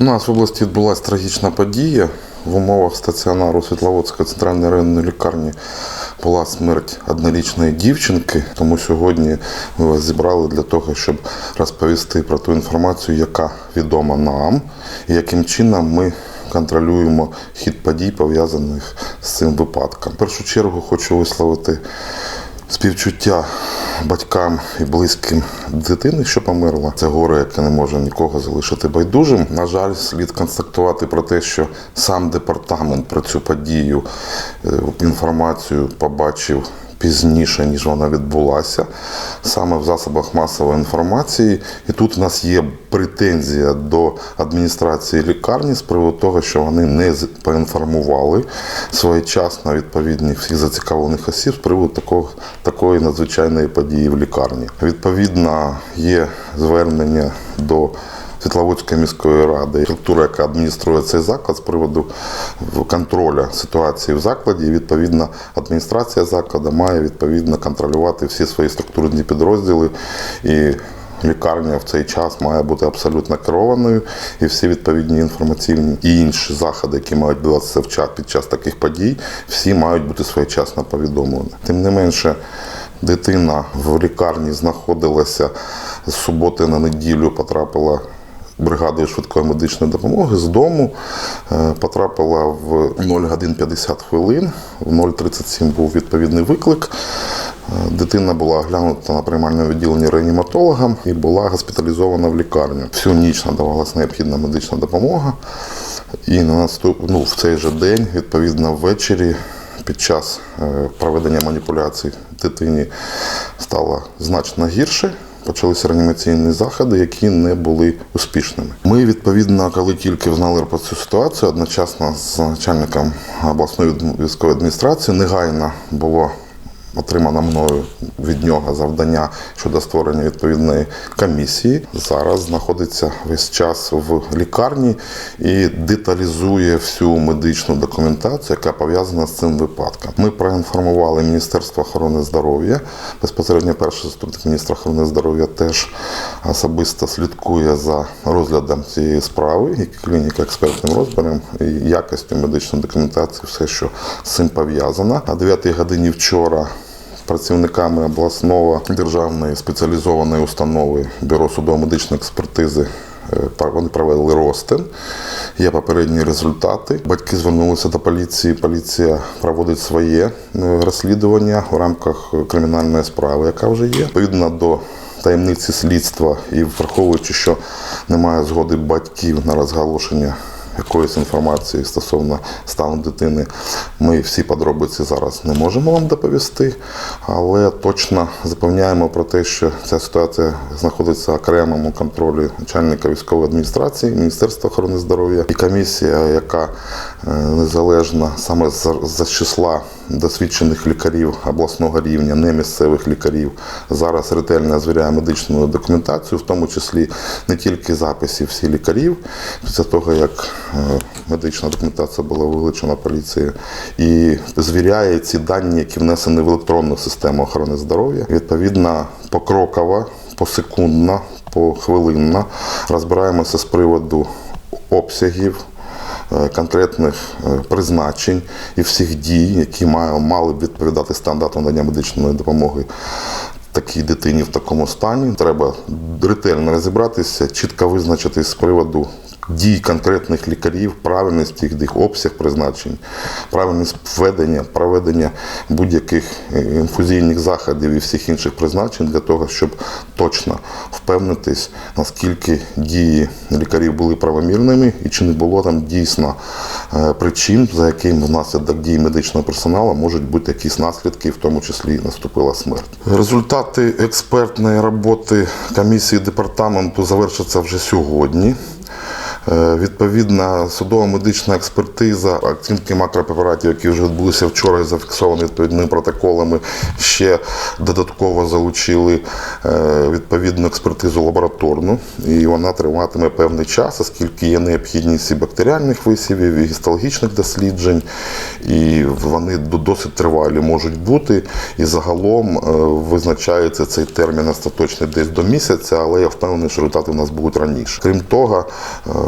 У нас в області відбулася трагічна подія. В умовах стаціонару Світловодської центральної районної лікарні була смерть однорічної дівчинки. Тому сьогодні ми вас зібрали для того, щоб розповісти про ту інформацію, яка відома нам, і яким чином ми контролюємо хід подій, пов'язаних з цим випадком. В першу чергу хочу висловити співчуття батькам і близьким дитини, що померла. Це горе, яке не може нікого залишити байдужим. На жаль, слід констатувати про те, що сам департамент про цю подію е, інформацію побачив. Пізніше, ніж вона відбулася, саме в засобах масової інформації. І тут у нас є претензія до адміністрації лікарні з приводу того, що вони не поінформували своєчасно відповідних всіх зацікавлених осіб з приводу такого, такої надзвичайної події в лікарні. Відповідно, є звернення до Світловодської міської ради, структура, яка адмініструє цей заклад з приводу контролю ситуації в закладі. І, відповідно, адміністрація закладу має відповідно контролювати всі свої структурні підрозділи і. Лікарня в цей час має бути абсолютно керованою, і всі відповідні інформаційні і інші заходи, які мають відбуватися в час під час таких подій, всі мають бути своєчасно повідомлені. Тим не менше, дитина в лікарні знаходилася з суботи на неділю, потрапила бригадою швидкої медичної допомоги з дому. е, Потрапила в 0 годин 50 хвилин. В 0.37 був відповідний виклик. Е, Дитина була оглянута на приймальному відділенні реаніматологом і була госпіталізована в лікарню. Всю ніч надавалася необхідна медична допомога. І на наступ... ну, в цей же день, відповідно, ввечері, під час е, проведення маніпуляцій дитині стало значно гірше. Почалися реанімаційні заходи, які не були успішними. Ми, відповідно, коли тільки знали про цю ситуацію, одночасно з начальником обласної військової адміністрації негайно було отримано мною від нього завдання щодо створення відповідної комісії. Зараз знаходиться весь час в лікарні і деталізує всю медичну документацію, яка пов'язана з цим випадком. Ми проінформували Міністерство охорони здоров'я. Безпосередньо перший заступник міністра охорони здоров'я теж особисто слідкує за розглядом цієї справи, і клініка експертним розбором, і якістю медичної документації, все, що з цим пов'язано. На 9 годині вчора працівниками обласного державної спеціалізованої установи Бюро судово-медичної експертизи. е, Вони провели розтин, є попередні результати. Батьки звернулися до поліції. Поліція проводить своє е, розслідування в рамках кримінальної справи, яка вже є. Відповідно до таємниці слідства і враховуючи, що немає згоди батьків на розголошення якоїсь інформації стосовно стану дитини, ми всі подробиці зараз не можемо вам доповісти, але точно запевняємо про те, що ця ситуація знаходиться окремому контролі начальника військової адміністрації, Міністерства охорони здоров'я і комісія, яка незалежна саме за числа досвідчених лікарів обласного рівня, не місцевих лікарів, зараз ретельно звіряє медичну документацію, в тому числі не тільки записів всіх лікарів, після того як е, медична документація була вилучена поліцією, і звіряє ці дані, які внесені в електронну систему охорони здоров'я. Відповідно, покроково, посекундно, похвилинно розбираємося з приводу обсягів. Е, Конкретних е, призначень і всіх дій, які мали б відповідати стандартам надання медичної допомоги такій дитині в такому стані. Треба ретельно розібратися, чітко визначитись з приводу дій конкретних лікарів, правильність їх обсяг призначень, правильність введення, проведення будь-яких е, інфузійних заходів і всіх інших призначень для того, щоб точно впевнитись, наскільки дії лікарів були правомірними і чи не було там дійсно е, причин, за яким внаслідок дій медичного персоналу можуть бути якісь наслідки, в тому числі наступила смерть. Результати експертної роботи комісії департаменту завершаться вже сьогодні. Е, Відповідна судово-медична експертиза, оцінки макропрепаратів, які вже відбулися вчора і зафіксовані відповідними протоколами, ще додатково залучили е, відповідну експертизу лабораторну, і вона триватиме певний час, оскільки є необхідність і бактеріальних висівів, і гістологічних досліджень, і вони до- досить тривалі можуть бути. І загалом е, визначається цей термін остаточний десь до місяця, але я впевнений, що результати в нас будуть раніше. Крім того,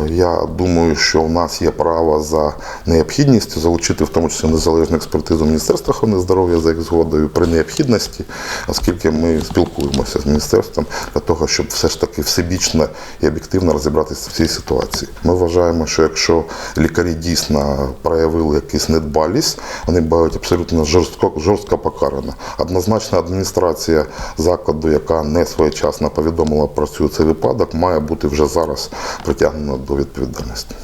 Я думаю, що в нас є право за необхідністю залучити в тому числі незалежну експертизу Міністерства охорони здоров'я за їх згодою при необхідності, оскільки ми спілкуємося з міністерством для того, щоб все ж таки всебічно і об'єктивно розібратися в цій ситуації. Ми вважаємо, що якщо лікарі дійсно проявили якусь недбалість, вони будуть абсолютно жорстко жорстко покарані. Однозначно, адміністрація закладу, яка не своєчасно повідомила про цю цей випадок, має бути вже зараз притягнена до відповідальності.